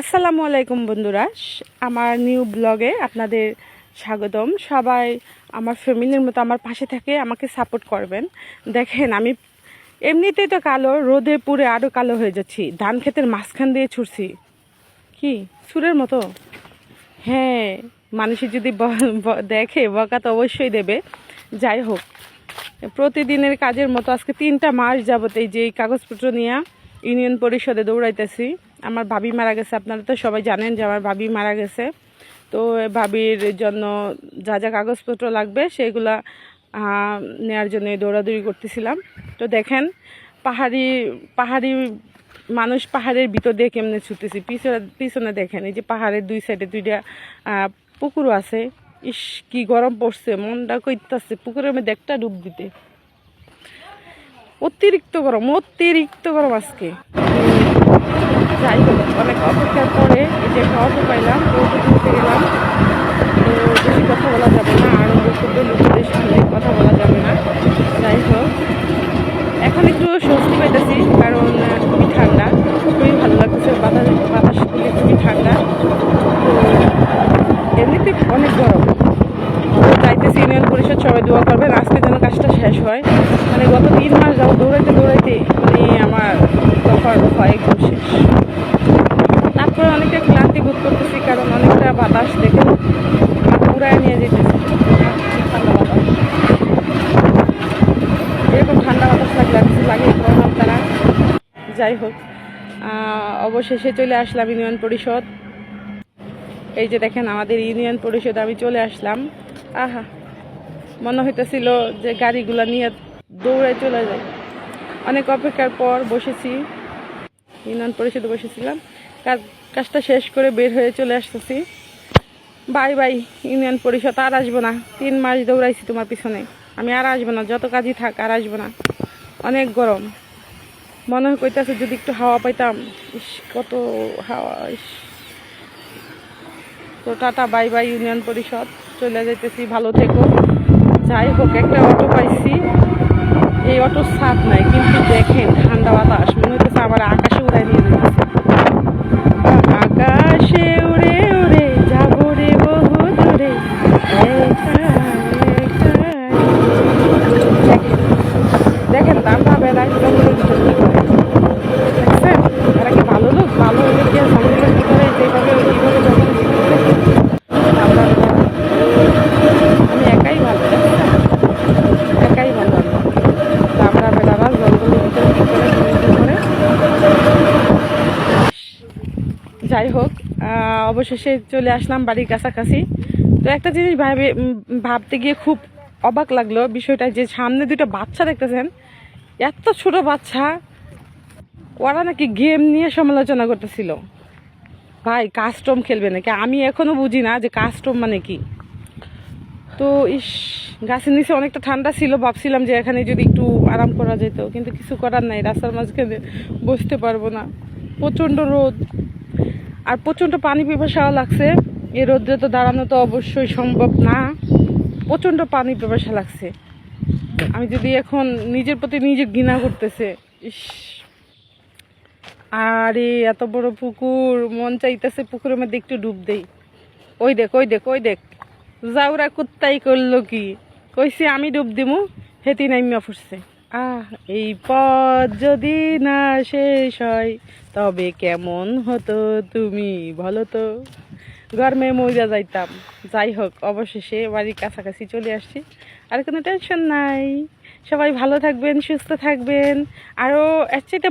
আসসালামু আলাইকুম বন্ধুরা। আমার নিউ ব্লগে আপনাদের স্বাগতম। সবাই আমার ফ্যামিলির মতো আমার পাশে থাকে আমাকে সাপোর্ট করবেন। দেখেন, আমি এমনিতেই তো কালো, রোদে পুড়ে আরও কালো হয়ে যাচ্ছি। ধান ক্ষেতের মাঝখান দিয়ে ছুটছি। কি? সুরের মতো? হ্যাঁ মানুষের যদি দেখে বকা তো অবশ্যই দেবে। যাই হোক, প্রতিদিনের কাজের মতো আজকে তিনটা মাস যাবত এই যে এই কাগজপত্র নিয়ে ইউনিয়ন পরিষদে দৌড়াইতেছি। আমার ভাবি মারা গেছে, আপনারা তো সবাই জানেন যে আমার ভাবি মারা গেছে। তো ভাবির জন্য যা যা কাগজপত্র লাগবে সেগুলা নেওয়ার জন্য দৌড়াদৌড়ি করতেছিলাম। তো দেখেন, পাহাড়ি পাহাড়ি মানুষ পাহাড়ের ভিতর দিয়ে কেমনে ছুটেছি পিছনে পিছনে দেখেন, এই যে পাহাড়ের দুই সাইডে দুইটা পুকুরও আছে। ইস, কি গরম পড়ছে, মনটা কইতাছে, পুকুরের মধ্যে একটা ডুব দিতে। অতিরিক্ত গরম অতিরিক্ত গরম আজকে। যাই হোক, অনেক অপেক্ষার পরে এই যে একটা অটো পাইলাম অটো তুলতে গেলাম। তো বেশি কথা বলা যাবে না, আর বক্তব্য লোকদের সঙ্গে কথা বলা যাবে না। যাই হোক, এখন একটু স্বস্তি পাইতেছি, কারণ খুবই ঠান্ডা, খুবই ভালো লাগছে বাতাস বাতাস খুবই ঠান্ডা। তো এমনিতে অনেক গরম। তো চাইতেছি ইউনিয়ন পরিষদ, সবাই দোয়া করবেন। আজকে যেন কাজটা শেষ হয়। মানে গত তিন মাস যাব দৌড়াইতে দৌড়াইতে মানে আমার দফা শেষ। তারপরে অনেকটা ক্লান্তি বোধ করতেছি, কারণ অনেকটা বাতাস দেখে পুরায় নিয়ে যেতেছে। ঠান্ডা বাতাস। এরকম ঠান্ডা বাতাস লাগলে কিছু লাগে তারা। যাই হোক অবশেষে চলে আসলাম ইউনিয়ন পরিষদ। এই যে দেখেন আমাদের ইউনিয়ন পরিষদ আমি চলে আসলাম। আহা, মনে হইতেছিল যে গাড়িগুলো নিয়ে দৌড়ে চলে যায় অনেক অপেক্ষার পর বসেছি। ইউনিয়ন পরিষদে বসেছিলাম। কাজ, কাজটা শেষ করে বের হয়ে চলে আসতেছি। বাই বাই, ইউনিয়ন পরিষদ, আর আসব না। তিন মাস দৌড়াইছি তোমার পিছনে। আমি আর আসব না, যত কাজই থাক আর আসব না। অনেক গরম। মনে হয় কইতাছে যদি একটু হাওয়া পাইতাম। ইস, কত হাওয়া, ইস। তো টাটা, বাই বাই, ইউনিয়ন পরিষদ। চলে যাইতেছি, ভালো থেকো। যাই হোক, একটা অটো পাইছি। এই অটোর ছাদ নাই, কিন্তু দেখেন ঠান্ডা বাতাস, মনে হচ্ছে আমার আকাশে উড়াই নিয়ে যেতেছে আকাশে উড়ে উড়ে যাব রে বহু দূরে একা, একা। দেখেন, দেখেন দামটা বেলায় জঙ্গলের ভিতর কি করে দেখছেন এরা কি ভালো লোক ভালো হলে কি আর জঙ্গলের ভিতরে যেভাবে এইভাবে জঙ্গলের ভিতরে আমরা আমি একাই ভালো দেখছেন? একাই ভালো আমি আমরা বেলারা জঙ্গলের ভিতরে কি করে ঘুরে করে যাই হোক আহ, অবশেষে চলে আসলাম বাড়ির কাছাকাছি। তো একটা জিনিস ভাবে ভাবতে গিয়ে খুব অবাক লাগল বিষয়টা যে সামনে দুটো বাচ্চা দেখতেছেন। এত ছোট বাচ্চা। ওরা নাকি গেম নিয়ে সমালোচনা করতেছিল। ভাই কাস্টম খেলবে নাকি? আমি এখনও বুঝি না যে কাস্টম মানে কি। তো ইস, গাছের নিচে অনেকটা ঠান্ডা ছিল, ভাবছিলাম যে এখানে যদি একটু আরাম করা যেত, কিন্তু কিছু করার নাই। রাস্তার মাঝখানে বসতে পারব না। প্রচণ্ড রোদ। আর প্রচণ্ড পানি পিপাসাও লাগছে। এই রোদ্রে তো দাঁড়ানো তো অবশ্যই সম্ভব না। প্রচণ্ড পানি পিপাসা লাগছে। আমি যদি এখন নিজের প্রতি নিজে ঘৃণা করতেছে, ইস। আরে, এত বড় পুকুর, মন চাইতেছে পুকুরের মধ্যে একটু ডুব দেই। ওই দেখ ওই দেখ ওই দেখ। যাওরা কুত্তাই করল কি? কইছি, আমি ডুব দিমু, হেতি নাইমিয়া ফুটছে। আহ, এই পথ যদি না শেষ হয়, তবে কেমন হতো তুমি বলো তো? গরমে মজা যাইতাম। যাই হোক, অবশেষে বাড়ির কাছাকাছি চলে আসছি। আর কোনো টেনশন নাই। সবাই ভালো থাকবেন, সুস্থ থাকবেন। আরও এর চাইতে